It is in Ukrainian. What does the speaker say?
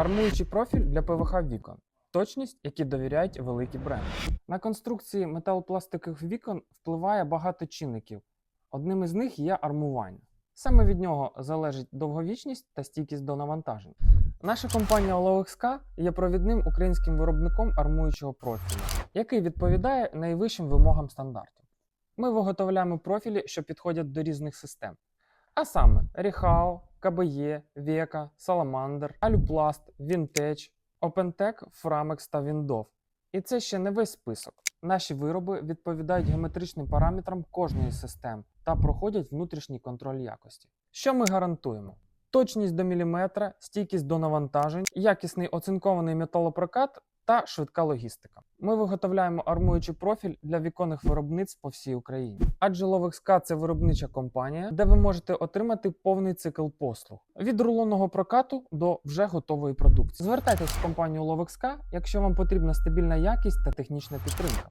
Армуючий профіль для ПВХ вікон. Точність, які довіряють великі бренди. На конструкції металопластикових вікон впливає багато чинників. Одним із них є армування. Саме від нього залежить довговічність та стійкість до навантажень. Наша компанія OLXK є провідним українським виробником армуючого профілю, який відповідає найвищим вимогам стандартів. Ми виготовляємо профілі, що підходять до різних систем. А саме Rihao, KBE, Veka, Salamander, Aluplast, Vintage, OpenTech, Framex та Windows. І це ще не весь список. Наші вироби відповідають геометричним параметрам кожної з систем та проходять внутрішній контроль якості. Що ми гарантуємо? Точність до міліметра, стійкість до навантажень, якісний оцинкований металопрокат та швидка логістика. Ми виготовляємо армуючий профіль для віконних виробництв по всій Україні. Адже Lovexka – це виробнича компанія, де ви можете отримати повний цикл послуг від рулонного прокату до вже готової продукції. Звертайтесь в компанію Lovexka, якщо вам потрібна стабільна якість та технічна підтримка.